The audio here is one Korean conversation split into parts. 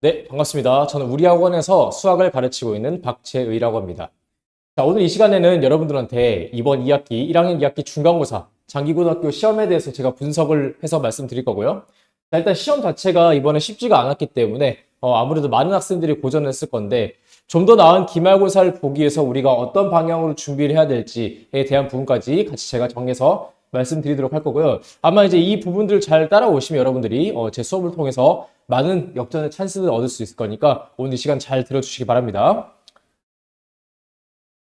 네, 반갑습니다. 저는 우리 학원에서 수학을 가르치고 있는 박재의라고 합니다. 자, 오늘 이 시간에는 여러분들한테 이번 2학기, 1학년 2학기 중간고사, 장기고등학교 시험에 대해서 제가 분석을 해서 말씀드릴 거고요. 자, 일단 시험 자체가 이번에 쉽지가 않았기 때문에 어, 아무래도 많은 학생들이 고전을 했을 건데 좀 더 나은 기말고사를 보기 위해서 우리가 어떤 방향으로 준비를 해야 될지에 대한 부분까지 같이 제가 정해서 말씀드리도록 할 거고요. 아마 이제 이 부분들 잘 따라오시면 여러분들이 어, 제 수업을 통해서 많은 역전의 찬스를 얻을 수 있을 거니까 오늘 이 시간 잘 들어주시기 바랍니다.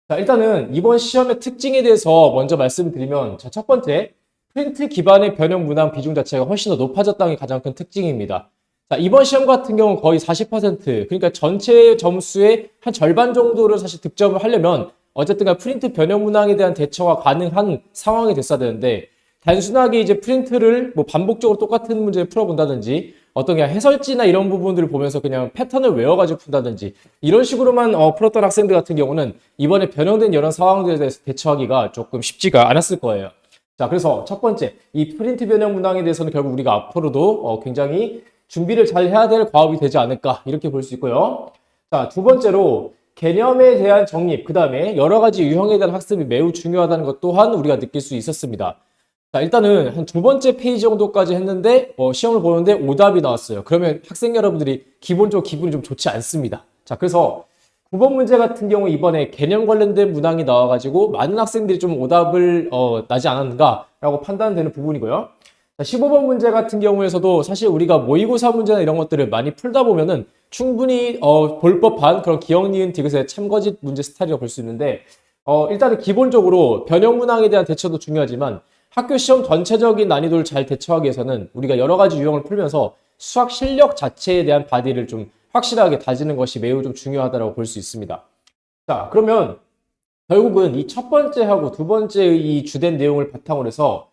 자, 일단은 이번 시험의 특징에 대해서 먼저 말씀드리면 자, 첫 번째, 프린트 기반의 변형 문항 비중 자체가 훨씬 더 높아졌다는 게 가장 큰 특징입니다. 자, 이번 시험 같은 경우는 거의 40%, 그러니까 전체 점수의 한 절반 정도를 사실 득점을 하려면 어쨌든 간 프린트 변형 문항에 대한 대처가 가능한 상황이 됐어야 되는데 단순하게 이제 프린트를 뭐 반복적으로 똑같은 문제를 풀어본다든지 어떤 그냥 해설지나 이런 부분들을 보면서 그냥 패턴을 외워가지고 푼다든지 이런 식으로만 어, 풀었던 학생들 같은 경우는 이번에 변형된 이런 상황들에 대해서 대처하기가 조금 쉽지가 않았을 거예요. 자, 그래서 첫 번째, 이 프린트 변형 문항에 대해서는 결국 우리가 앞으로도 어, 굉장히 준비를 잘 해야 될 과업이 되지 않을까 이렇게 볼 수 있고요. 자, 두 번째로 개념에 대한 정립, 그 다음에 여러 가지 유형에 대한 학습이 매우 중요하다는 것 또한 우리가 느낄 수 있었습니다. 자, 일단은 한 두 번째 페이지 정도까지 했는데 어, 시험을 보는데 오답이 나왔어요. 그러면 학생 여러분들이 기본적으로 기분이 좀 좋지 않습니다. 자, 그래서 9번 문제 같은 경우 이번에 개념 관련된 문항이 나와가지고 많은 학생들이 좀 오답을 어, 나지 않았는가라고 판단되는 부분이고요. 자, 15번 문제 같은 경우에서도 사실 우리가 모의고사 문제나 이런 것들을 많이 풀다 보면은 충분히 어, 볼 법한 그런 기억 니은 디귿의 참거짓 문제 스타일이라고 볼 수 있는데 어, 일단은 기본적으로 변형 문항에 대한 대처도 중요하지만 학교 시험 전체적인 난이도를 잘 대처하기 위해서는 우리가 여러 가지 유형을 풀면서 수학 실력 자체에 대한 바디를 좀 확실하게 다지는 것이 매우 좀 중요하다고 볼 수 있습니다. 자, 그러면 결국은 이 첫 번째하고 두 번째의 이 주된 내용을 바탕으로 해서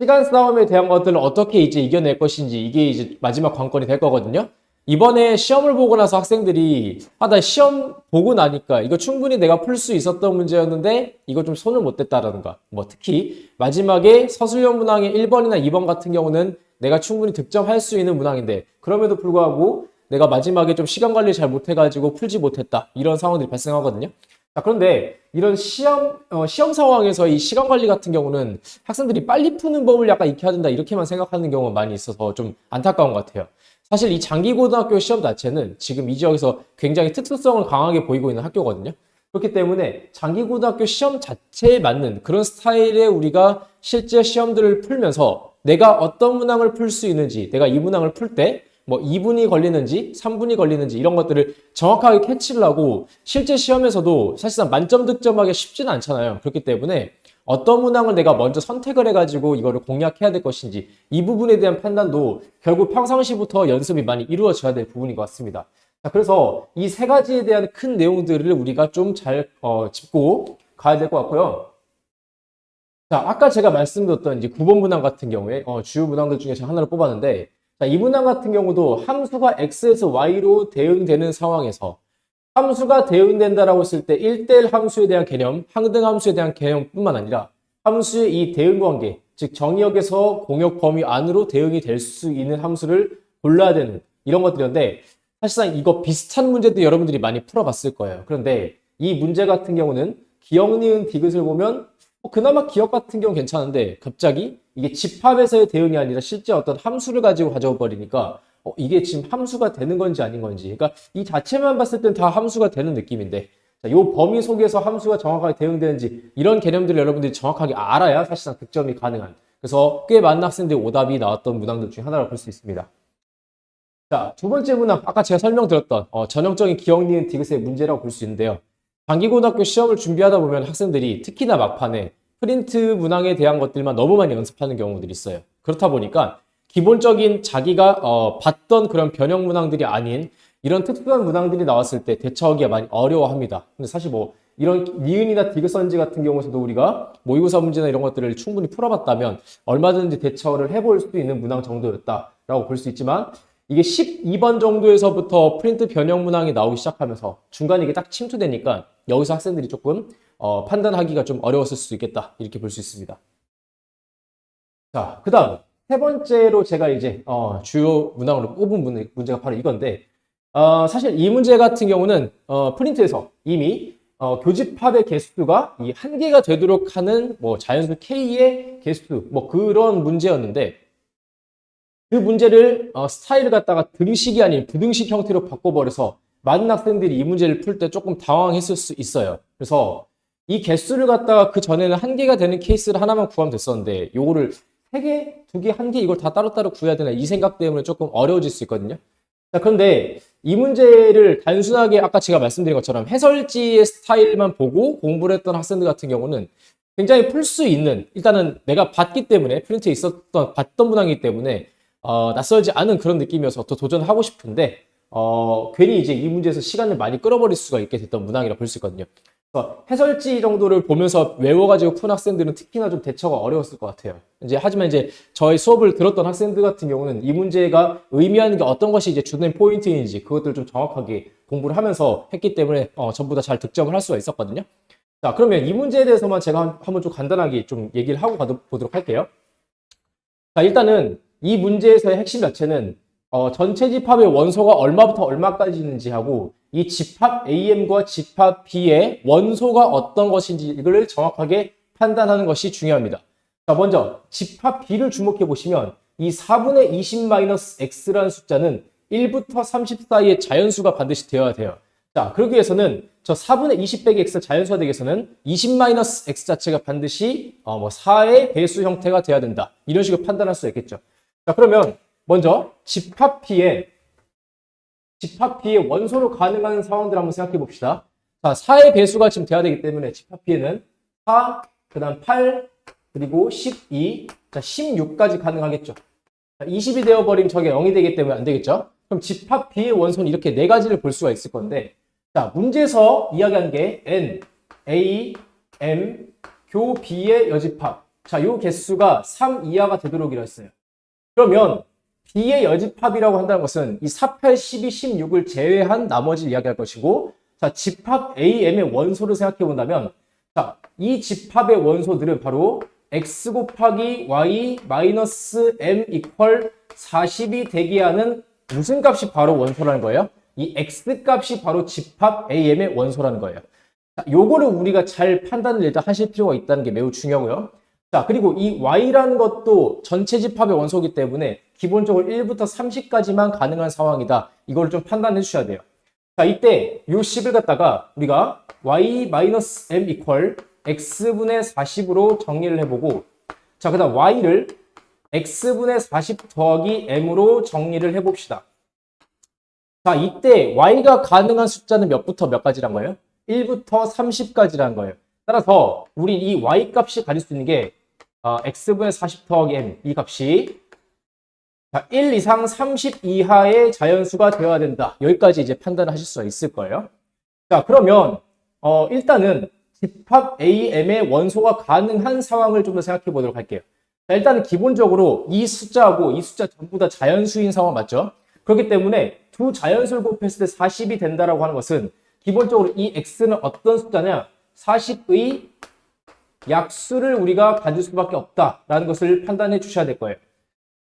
시간 싸움에 대한 것들을 어떻게 이제 이겨낼 것인지 이게 이제 마지막 관건이 될 거거든요. 이번에 시험을 보고 나서 학생들이 아, 나 시험 보고 나니까 이거 충분히 내가 풀 수 있었던 문제였는데 이거 좀 손을 못 댔다라든가 뭐 특히 마지막에 서술형 문항의 1번이나 2번 같은 경우는 내가 충분히 득점할 수 있는 문항인데 그럼에도 불구하고 내가 마지막에 좀 시간 관리 잘 못해가지고 풀지 못했다 이런 상황들이 발생하거든요. 자, 그런데 이런 시험, 어, 시험 상황에서 이 시간 관리 같은 경우는 학생들이 빨리 푸는 법을 약간 익혀야 된다 이렇게만 생각하는 경우가 많이 있어서 좀 안타까운 것 같아요. 사실 이 장기고등학교 시험 자체는 지금 이 지역에서 굉장히 특수성을 강하게 보이고 있는 학교거든요. 그렇기 때문에 장기고등학교 시험 자체에 맞는 그런 스타일의 우리가 실제 시험들을 풀면서 내가 어떤 문항을 풀 수 있는지, 내가 이 문항을 풀 때 뭐 2분이 걸리는지 3분이 걸리는지 이런 것들을 정확하게 캐치를 하고 실제 시험에서도 사실상 만점 득점하기 쉽지는 않잖아요. 그렇기 때문에 어떤 문항을 내가 먼저 선택을 해가지고 이거를 공략해야 될 것인지 이 부분에 대한 판단도 결국 평상시부터 연습이 많이 이루어져야 될 부분인 것 같습니다. 자, 그래서 이 세 가지에 대한 큰 내용들을 우리가 좀잘 어, 짚고 가야 될 것 같고요. 자, 아까 제가 말씀드렸던 이제 9번 문항 같은 경우에 어, 주요 문항들 중에 제가 하나를 뽑았는데 자, 이 문항 같은 경우도 함수가 x에서 y로 대응되는 상황에서 함수가 대응된다라고 했을 때 1대1 함수에 대한 개념, 항등 함수에 대한 개념뿐만 아니라 함수의 이 대응 관계, 즉 정의역에서 공역 범위 안으로 대응이 될 수 있는 함수를 골라야 되는 이런 것들이었는데 사실상 이거 비슷한 문제도 여러분들이 많이 풀어봤을 거예요. 그런데 이 문제 같은 경우는 기억, 니은, 디귿을 보면 어, 그나마 기억 같은 경우 괜찮은데 갑자기 이게 집합에서의 대응이 아니라 실제 어떤 함수를 가지고 가져와 버리니까 어, 이게 지금 함수가 되는 건지 아닌 건지 그러니까 이 자체만 봤을 땐 다 함수가 되는 느낌인데 자, 요 범위 속에서 함수가 정확하게 대응되는지 이런 개념들을 여러분들이 정확하게 알아야 사실상 득점이 가능한 그래서 꽤 많은 학생들이 오답이 나왔던 문항들 중에 하나라고 볼 수 있습니다. 자, 두 번째 문항 아까 제가 설명드렸던 어, 전형적인 기억 니은 디귿의 문제라고 볼 수 있는데요. 장기고등학교 시험을 준비하다 보면 학생들이 특히나 막판에 프린트 문항에 대한 것들만 너무 많이 연습하는 경우들이 있어요. 그렇다 보니까 기본적인 자기가 어, 봤던 그런 변형 문항들이 아닌 이런 특수한 문항들이 나왔을 때 대처하기가 많이 어려워합니다. 근데 사실 뭐 이런 니은이나 디귿 선지 같은 경우에서도 우리가 모의고사 문제나 이런 것들을 충분히 풀어봤다면 얼마든지 대처를 해볼 수 있는 문항 정도였다라고 볼 수 있지만 이게 12번 정도에서부터 프린트 변형 문항이 나오기 시작하면서 중간에 이게 딱 침투되니까 여기서 학생들이 조금 어, 판단하기가 좀 어려웠을 수도 있겠다 이렇게 볼 수 있습니다. 자, 그 다음 세 번째로 제가 이제 어, 주요 문항으로 꼽은 문- 문제가 바로 이건데 어, 사실 이 문제 같은 경우는 어, 프린트에서 이미 어, 교집합의 개수가 이 한 개가 되도록 하는 뭐 자연수 K의 개수 뭐 그런 문제였는데 그 문제를 어, 스타일을 갖다가 등식이 아닌 부등식 형태로 바꿔버려서 많은 학생들이 이 문제를 풀 때 조금 당황했을 수 있어요. 그래서 이 개수를 갖다가 그 전에는 한 개가 되는 케이스를 하나만 구하면 됐었는데 요거를 세 개, 두 개, 한 개 이걸 다 따로따로 구해야 되나 이 생각 때문에 조금 어려워질 수 있거든요. 자, 그런데 이 문제를 단순하게 아까 제가 말씀드린 것처럼 해설지의 스타일만 보고 공부를 했던 학생들 같은 경우는 굉장히 풀 수 있는 일단은 내가 봤기 때문에 프린트에 있었던 봤던 문항이기 때문에 어, 낯설지 않은 그런 느낌이어서 더 도전하고 싶은데 어, 괜히 이제 이 문제에서 시간을 많이 끌어버릴 수가 있게 됐던 문항이라 볼 수 있거든요. 그래서 해설지 정도를 보면서 외워가지고 푼 학생들은 특히나 좀 대처가 어려웠을 것 같아요. 이제 하지만 이제 저희 수업을 들었던 학생들 같은 경우는 이 문제가 의미하는 게 어떤 것이 이제 주된 포인트인지 그것들을 좀 정확하게 공부를 하면서 했기 때문에 어, 전부 다 잘 득점을 할 수가 있었거든요. 자, 그러면 이 문제에 대해서만 제가 한- 한번 좀 간단하게 좀 얘기를 하고 가도, 보도록 할게요. 자, 일단은 이 문제에서의 핵심 자체는 어, 전체 집합의 원소가 얼마부터 얼마까지 있는지 하고 이 집합 AM과 집합 B의 원소가 어떤 것인지 이걸 정확하게 판단하는 것이 중요합니다. 자, 먼저 집합 B를 주목해 보시면 이 4분의 20-x라는 숫자는 1부터 30 사이의 자연수가 반드시 되어야 돼요. 자, 그러기 위해서는 저 4분의 20 빼기 x 자연수가 되기 위해서는 20-x 자체가 반드시 어, 뭐 4의 배수 형태가 돼야 된다. 이런 식으로 판단할 수 있겠죠. 자, 그러면 먼저 집합 P의 집합 P의 원소로 가능한 상황들 한번 생각해 봅시다. 자, 4의 배수가 지금 돼야 되기 때문에 집합 P에는 4, 그 다음 8, 그리고 12, 자, 16까지 가능하겠죠. 자, 20이 되어버리면 저게 0이 되기 때문에 안 되겠죠. 그럼 집합 B의 원소는 이렇게 네 가지를 볼 수가 있을 건데, 자, 문제에서 이야기한 게 N, A, M, 교 B의 여집합. 자, 요 개수가 3 이하가 되도록 이라 했어요. 그러면 B의 여집합이라고 한다는 것은 이 4, 8, 12, 16을 제외한 나머지를 이야기할 것이고, 자, 집합 AM의 원소를 생각해 본다면, 자, 이 집합의 원소들은 바로 x 곱하기 y 마이너스 m 이퀄 40이 되게 하는 무슨 값이 바로 원소라는 거예요? 이 x 값이 바로 집합 AM의 원소라는 거예요. 자, 요거를 우리가 잘 판단을 일단 하실 필요가 있다는 게 매우 중요하고요. 자, 그리고 이 y라는 것도 전체 집합의 원소이기 때문에 기본적으로 1부터 30까지만 가능한 상황이다. 이걸 좀 판단해 주셔야 돼요. 자, 이때 요 10을 갖다가 우리가 y-m 이퀄 x분의 40으로 정리를 해보고 자, 그 다음 y를 x분의 40 더하기 m으로 정리를 해봅시다. 자, 이때 y가 가능한 숫자는 몇부터 몇 가지란 거예요? 1부터 30까지란 거예요. 따라서 우리 이 y 값이 가질 수 있는 게 어, x분의 40 더하기 m 이 값이 자, 1 이상 30 이하의 자연수가 되어야 된다. 여기까지 이제 판단을 하실 수가 있을 거예요. 자, 그러면 어, 일단은 집합 AM의 원소가 가능한 상황을 좀 더 생각해 보도록 할게요. 자, 일단은 기본적으로 이 숫자하고 이 숫자 전부 다 자연수인 상황 맞죠? 그렇기 때문에 두 자연수를 곱했을 때 40이 된다라고 하는 것은 기본적으로 이 x는 어떤 숫자냐? 40의 약수를 우리가 가질 수밖에 없다라는 것을 판단해 주셔야 될 거예요.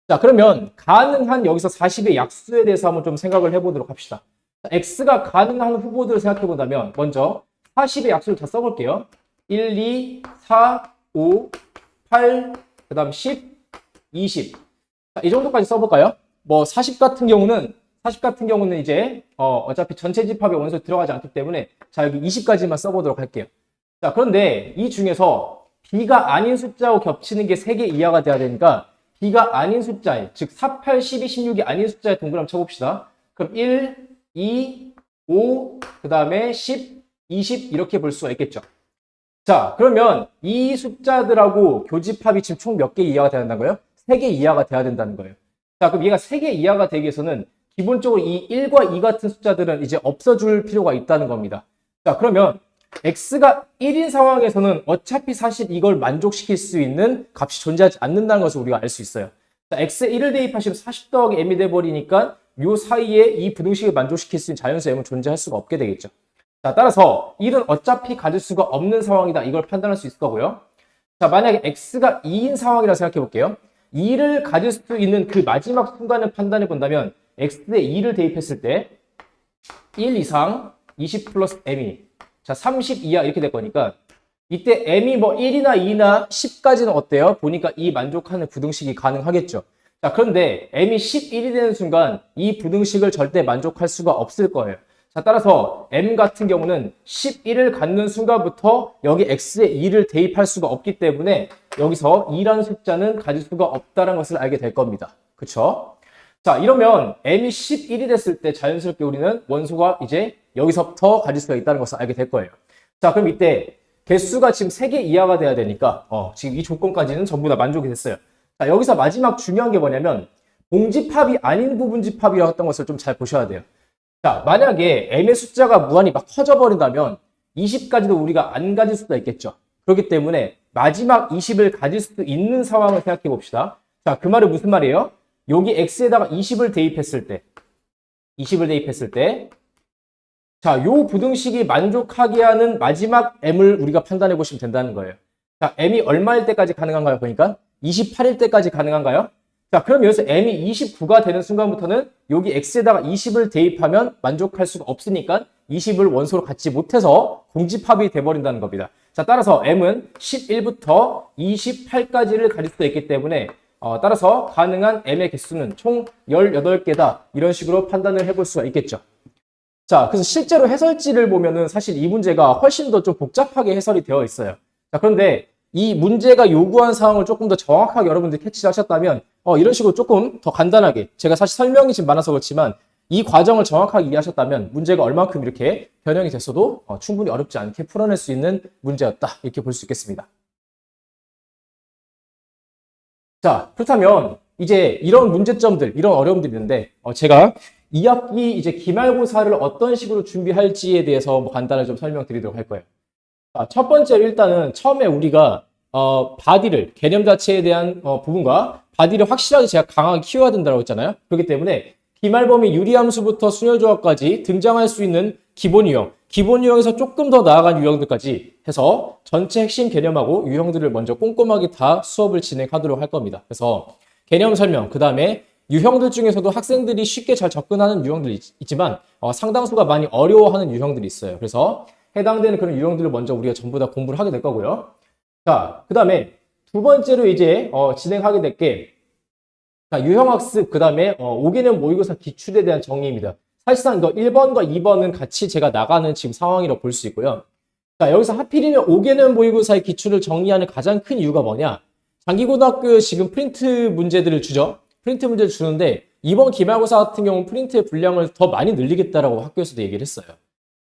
자, 그러면 가능한 여기서 40의 약수에 대해서 한번 좀 생각을 해보도록 합시다. 자, x가 가능한 후보들을 생각해 본다면 먼저 40의 약수를 다 써볼게요. 1, 2, 4, 5, 8, 그 다음 10, 20. 자, 이 정도까지 써볼까요? 뭐 40 같은 경우는 40 같은 경우는 이제 어, 어차피 전체 집합에 원소 들어가지 않기 때문에 자 여기 20까지만 써보도록 할게요. 자 그런데 이 중에서 B가 아닌 숫자와 겹치는 게 3개 이하가 돼야 되니까 B가 아닌 숫자에 즉 4, 8, 12, 16이 아닌 숫자에 동그라미 쳐봅시다. 그럼 1, 2, 5, 그 다음에 10, 20 이렇게 볼 수가 있겠죠. 자, 그러면 이 숫자들하고 교집합이 지금 총 몇 개 이하가 돼야 된다고요? 3개 이하가 돼야 된다는 거예요. 자, 그럼 얘가 3개 이하가 되기 위해서는 기본적으로 이 1과 2 같은 숫자들은 이제 없어줄 필요가 있다는 겁니다. 자, 그러면 x가 1인 상황에서는 어차피 사실 이걸 만족시킬 수 있는 값이 존재하지 않는다는 것을 우리가 알 수 있어요. 자, x에 1을 대입하시면 40 더하기 m이 돼버리니까 요 사이에 이 부등식을 만족시킬 수 있는 자연수 m은 존재할 수가 없게 되겠죠. 자, 따라서 1은 어차피 가질 수가 없는 상황이다. 이걸 판단할 수 있을 거고요. 자, 만약에 x가 2인 상황이라 생각해 볼게요. 2를 가질 수 있는 그 마지막 순간을 판단해 본다면 x에 2를 대입했을 때 1 이상 20 플러스 m이 자, 30 이하 이렇게 될 거니까 이때 m이 뭐 1이나 2나 10까지는 어때요? 보니까 이 만족하는 부등식이 가능하겠죠. 자, 그런데 m이 11이 되는 순간 이 부등식을 절대 만족할 수가 없을 거예요. 자, 따라서 m 같은 경우는 11을 갖는 순간부터 여기 x에 2를 대입할 수가 없기 때문에 여기서 2라는 숫자는 가질 수가 없다는 것을 알게 될 겁니다. 그쵸? 자, 이러면 m이 11이 됐을 때 자연스럽게 우리는 원소가 이제 여기서부터 가질 수가 있다는 것을 알게 될 거예요. 자, 그럼 이때 개수가 지금 3개 이하가 돼야 되니까 어, 지금 이 조건까지는 전부 다 만족이 됐어요. 자, 여기서 마지막 중요한 게 뭐냐면 봉집합이 아닌 부분집합이라고 했던 것을 좀 잘 보셔야 돼요. 자, 만약에 m의 숫자가 무한히 막 커져버린다면 20까지도 우리가 안 가질 수도 있겠죠. 그렇기 때문에 마지막 20을 가질 수도 있는 상황을 생각해 봅시다. 자, 그 말은 무슨 말이에요? 여기 x에다가 20을 대입했을 때 20을 대입했을 때 자, 요 부등식이 만족하게 하는 마지막 m을 우리가 판단해 보시면 된다는 거예요. 자, m이 얼마일 때까지 가능한가요? 보니까 28일 때까지 가능한가요? 자, 그럼 여기서 m이 29가 되는 순간부터는 여기 x에다가 20을 대입하면 만족할 수가 없으니까 20을 원소로 갖지 못해서 공집합이 돼버린다는 겁니다. 자, 따라서 m은 11부터 28까지를 가질 수도 있기 때문에 어, 따라서 가능한 m의 개수는 총 18개다. 이런 식으로 판단을 해볼 수가 있겠죠. 자, 그래서 실제로 해설지를 보면은 사실 이 문제가 훨씬 더 좀 복잡하게 해설이 되어 있어요. 자, 그런데 이 문제가 요구한 사항을 조금 더 정확하게 여러분들이 캐치를 하셨다면, 어, 이런 식으로 조금 더 간단하게, 제가 사실 설명이 지금 많아서 그렇지만, 이 과정을 정확하게 이해하셨다면, 문제가 얼만큼 이렇게 변형이 됐어도 어, 충분히 어렵지 않게 풀어낼 수 있는 문제였다. 이렇게 볼 수 있겠습니다. 자, 그렇다면, 이제 이런 문제점들, 이런 어려움들이 있는데, 어, 제가 2학기 이제 기말고사를 어떤 식으로 준비할지에 대해서 뭐 간단하게 좀 설명드리도록 할 거예요. 자, 첫 번째로 일단은 처음에 우리가 어, 바디를 개념 자체에 대한 어, 부분과 바디를 확실하게 제가 강하게 키워야 된다고 했잖아요. 그렇기 때문에 기말범위 유리함수부터 순열조합까지 등장할 수 있는 기본 유형, 기본 유형에서 조금 더 나아간 유형들까지 해서 전체 핵심 개념하고 유형들을 먼저 꼼꼼하게 다 수업을 진행하도록 할 겁니다. 그래서 개념 설명, 그 다음에 유형들 중에서도 학생들이 쉽게 잘 접근하는 유형들이 있, 지만 어, 상당수가 많이 어려워하는 유형들이 있어요. 그래서 해당되는 그런 유형들을 먼저 우리가 전부 다 공부를 하게 될 거고요. 자, 그 다음에 두 번째로 이제 어, 진행하게 될 게 유형학습, 그 다음에 어, 5개년 모의고사 기출에 대한 정리입니다. 사실상 이거 1번과 2번은 같이 제가 나가는 지금 상황이라고 볼 수 있고요. 자, 여기서 하필이면 5개년 모의고사의 기출을 정리하는 가장 큰 이유가 뭐냐? 장기고등학교 지금 프린트 문제들을 주죠. 프린트 문제를 주는데 이번 기말고사 같은 경우는 프린트의 분량을 더 많이 늘리겠다라고 학교에서도 얘기를 했어요.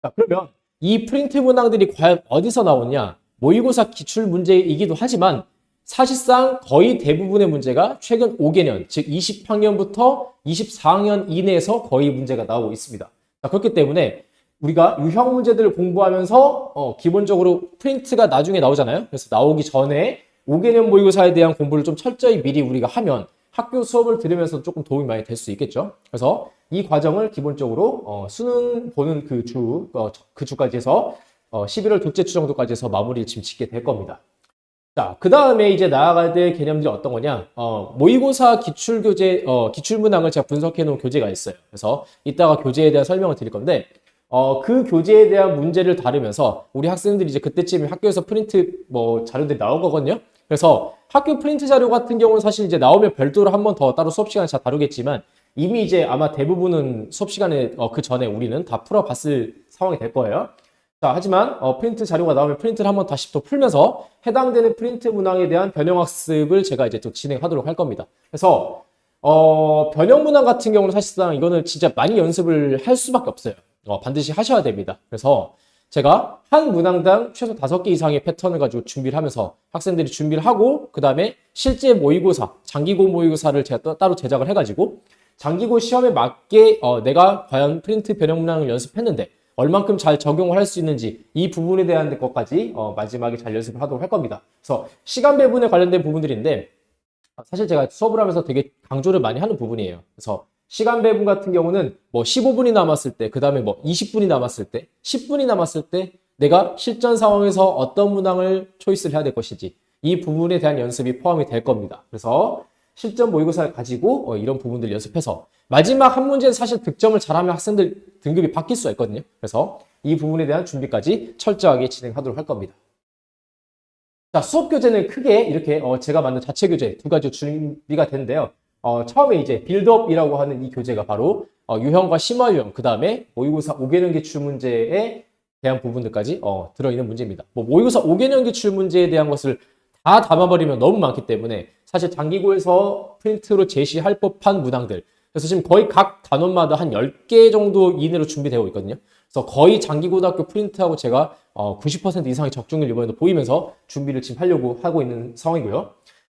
자, 그러면 이 프린트 문항들이 과연 어디서 나오냐? 모의고사 기출 문제이기도 하지만 사실상 거의 대부분의 문제가 최근 5개년, 즉 20학년부터 24학년 이내에서 거의 문제가 나오고 있습니다. 자, 그렇기 때문에 우리가 유형 문제들을 공부하면서 어, 기본적으로 프린트가 나중에 나오잖아요. 그래서 나오기 전에 5개년 모의고사에 대한 공부를 좀 철저히 미리 우리가 하면 학교 수업을 들으면서 조금 도움이 많이 될 수 있겠죠. 그래서 이 과정을 기본적으로 어, 수능 보는 그 주, 어, 그 주까지 해서 어, 11월 둘째 주 정도까지 해서 마무리를 지금 짓게 될 겁니다. 자, 그 다음에 이제 나아갈 때 개념들이 어떤 거냐? 어, 모의고사 기출교재, 어, 기출문항을 제가 분석해 놓은 교재가 있어요. 그래서 이따가 교재에 대한 설명을 드릴 건데, 어, 그 교재에 대한 문제를 다루면서 우리 학생들이 이제 그때쯤에 학교에서 프린트 뭐 자료들이 나온 거거든요. 그래서 학교 프린트 자료 같은 경우는 사실 이제 나오면 별도로 한 번 더 따로 수업 시간에 잘 다루겠지만 이미 이제 아마 대부분은 수업 시간에 어, 그 전에 우리는 다 풀어봤을 상황이 될 거예요. 자, 하지만 어, 프린트 자료가 나오면 프린트를 한번 다시 또 풀면서 해당되는 프린트 문항에 대한 변형 학습을 제가 이제 또 진행하도록 할 겁니다. 그래서 어, 변형 문항 같은 경우는 사실상 이거는 진짜 많이 연습을 할 수밖에 없어요. 어, 반드시 하셔야 됩니다. 그래서 제가 한 문항당 최소 다섯 개 이상의 패턴을 가지고 준비를 하면서 학생들이 준비를 하고 그 다음에 실제 모의고사, 장기고 모의고사를 제가 따로 제작을 해가지고 장기고 시험에 맞게 어, 내가 과연 프린트 변형 문항을 연습했는데 얼만큼 잘 적용을 할 수 있는지 이 부분에 대한 것까지 어, 마지막에 잘 연습을 하도록 할 겁니다. 그래서 시간 배분에 관련된 부분들인데 사실 제가 수업을 하면서 되게 강조를 많이 하는 부분이에요. 그래서 시간 배분 같은 경우는 뭐 15분이 남았을 때, 그 다음에 뭐 20분이 남았을 때, 10분이 남았을 때 내가 실전 상황에서 어떤 문항을 초이스를 해야 될 것인지 이 부분에 대한 연습이 포함이 될 겁니다. 그래서 실전 모의고사를 가지고 어, 이런 부분들 연습해서 마지막 한 문제는 사실 득점을 잘하면 학생들 등급이 바뀔 수가 있거든요. 그래서 이 부분에 대한 준비까지 철저하게 진행하도록 할 겁니다. 자, 수업 교재는 크게 이렇게 어, 제가 만든 자체 교재 두 가지 준비가 되는데요. 어, 처음에 이제 빌드업이라고 하는 이 교재가 바로 어, 유형과 심화 유형, 그 다음에 모의고사 5개년 기출 문제에 대한 부분들까지 어, 들어있는 문제입니다. 뭐 모의고사 5개년 기출 문제에 대한 것을 다 담아버리면 너무 많기 때문에 사실 장기고에서 프린트로 제시할 법한 문항들 그래서 지금 거의 각 단원마다 한 10개 정도 이내로 준비되고 있거든요. 그래서 거의 장기고등학교 프린트하고 제가 어, 90% 이상의 적중률 이번에도 보이면서 준비를 지금 하려고 하고 있는 상황이고요.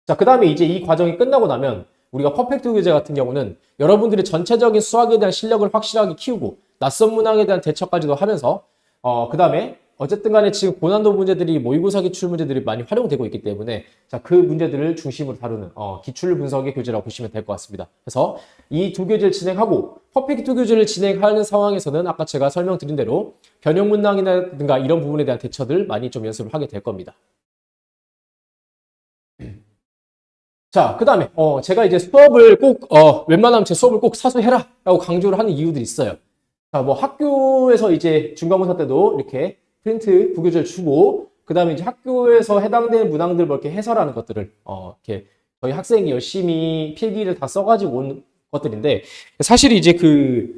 자, 그 다음에 이제 이 과정이 끝나고 나면 우리가 퍼펙트 교재 같은 경우는 여러분들이 전체적인 수학에 대한 실력을 확실하게 키우고 낯선 문항에 대한 대처까지도 하면서 어, 그 다음에 어쨌든 간에 지금 고난도 문제들이 모의고사 기출 문제들이 많이 활용되고 있기 때문에 자, 그 문제들을 중심으로 다루는 어, 기출 분석의 교재라고 보시면 될 것 같습니다. 그래서 이 두 교재를 진행하고 퍼펙트 교재를 진행하는 상황에서는 아까 제가 설명드린 대로 변형 문항이라든가 이런 부분에 대한 대처들 많이 좀 연습을 하게 될 겁니다. 자, 그 다음에, 어, 제가 이제 수업을 꼭, 어, 웬만하면 제 수업을 꼭 사수해라! 라고 강조를 하는 이유들이 있어요. 자, 뭐 학교에서 이제 중간고사 때도 이렇게 프린트 부교재를 주고, 그 다음에 이제 학교에서 해당되는 문항들 뭐 이렇게 해설하는 것들을, 어, 이렇게 저희 학생이 열심히 필기를 다 써가지고 온 것들인데, 사실 이제 그,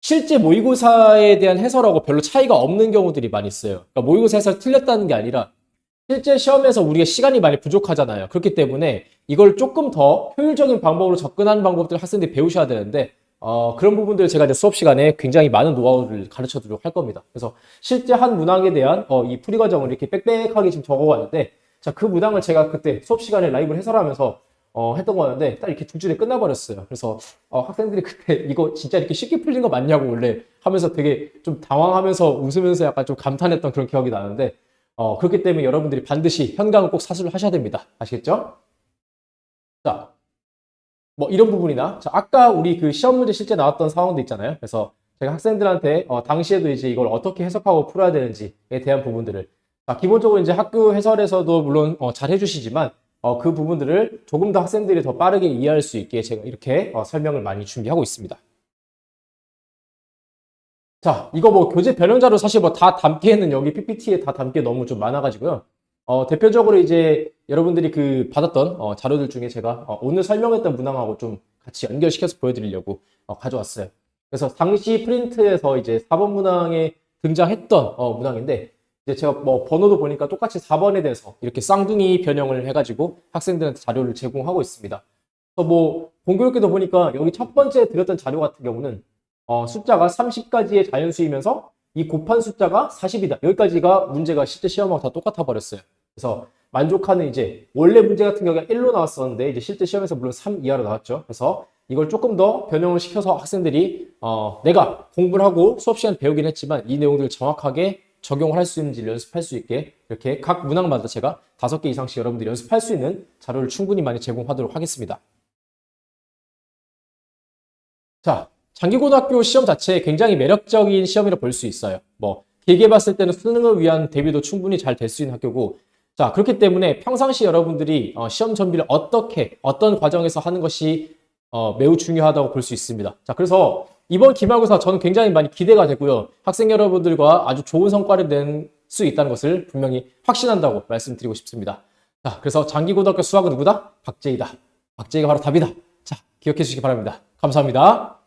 실제 모의고사에 대한 해설하고 별로 차이가 없는 경우들이 많이 있어요. 그러니까 모의고사 해설 틀렸다는 게 아니라, 실제 시험에서 우리가 시간이 많이 부족하잖아요. 그렇기 때문에 이걸 조금 더 효율적인 방법으로 접근하는 방법들을 학생들이 배우셔야 되는데 어, 그런 부분들 제가 이제 수업 시간에 굉장히 많은 노하우를 가르쳐 드리도록 할 겁니다. 그래서 실제 한 문항에 대한 어, 이 풀이 과정을 이렇게 빽빽하게 지금 적어왔는데 자, 그 문항을 제가 그때 수업 시간에 라이브를 해설하면서 어, 했던 거였는데 딱 이렇게 두 줄에 끝나버렸어요. 그래서 어, 학생들이 그때 이거 진짜 이렇게 쉽게 풀린 거 맞냐고 원래 하면서 되게 좀 당황하면서 웃으면서 약간 좀 감탄했던 그런 기억이 나는데 어, 그렇기 때문에 여러분들이 반드시 현강을 꼭 사수를 하셔야 됩니다. 아시겠죠? 자, 뭐 이런 부분이나, 자, 아까 우리 그 시험 문제 실제 나왔던 상황도 있잖아요. 그래서 제가 학생들한테 어, 당시에도 이제 이걸 어떻게 해석하고 풀어야 되는지에 대한 부분들을 자, 기본적으로 이제 학교 해설에서도 물론 어, 잘 해주시지만 어, 그 부분들을 조금 더 학생들이 더 빠르게 이해할 수 있게 제가 이렇게 어, 설명을 많이 준비하고 있습니다. 자, 이거 뭐 교재 변형자료 사실 뭐 다 담기에는 여기 PPT에 다 담기 너무 좀 많아가지고요. 어, 대표적으로 이제 여러분들이 그 받았던 어, 자료들 중에 제가 어, 오늘 설명했던 문항하고 좀 같이 연결시켜서 보여드리려고 어, 가져왔어요. 그래서 당시 프린트에서 이제 4번 문항에 등장했던 어, 문항인데 이제 제가 뭐 번호도 보니까 똑같이 4번에 대해서 이렇게 쌍둥이 변형을 해가지고 학생들한테 자료를 제공하고 있습니다. 그래서 뭐 공교롭게도 보니까 여기 첫 번째 드렸던 자료 같은 경우는 어, 숫자가 30까지의 자연수이면서 이 곱한 숫자가 40이다. 여기까지가 문제가 실제 시험하고 다 똑같아 버렸어요. 그래서 만족하는 이제 원래 문제 같은 경우가 1로 나왔었는데 이제 실제 시험에서 물론 3 이하로 나왔죠. 그래서 이걸 조금 더 변형을 시켜서 학생들이 어, 내가 공부를 하고 수업 시간 배우긴 했지만 이 내용들을 정확하게 적용을 할 수 있는지 연습할 수 있게 이렇게 각 문항마다 제가 다섯 개 이상씩 여러분들이 연습할 수 있는 자료를 충분히 많이 제공하도록 하겠습니다. 자, 장기고등학교 시험 자체 굉장히 매력적인 시험이라 볼 수 있어요. 뭐 길게 봤을 때는 수능을 위한 대비도 충분히 잘 될 수 있는 학교고 자 그렇기 때문에 평상시 여러분들이 어, 시험 준비를 어떻게 어떤 과정에서 하는 것이 어, 매우 중요하다고 볼 수 있습니다. 자 그래서 이번 기말고사 저는 굉장히 많이 기대가 되고요. 학생 여러분들과 아주 좋은 성과를 낼수 있다는 것을 분명히 확신한다고 말씀드리고 싶습니다. 자 그래서 장기고등학교 수학은 누구다? 박재희다. 박재희가 바로 답이다. 자 기억해 주시기 바랍니다. 감사합니다.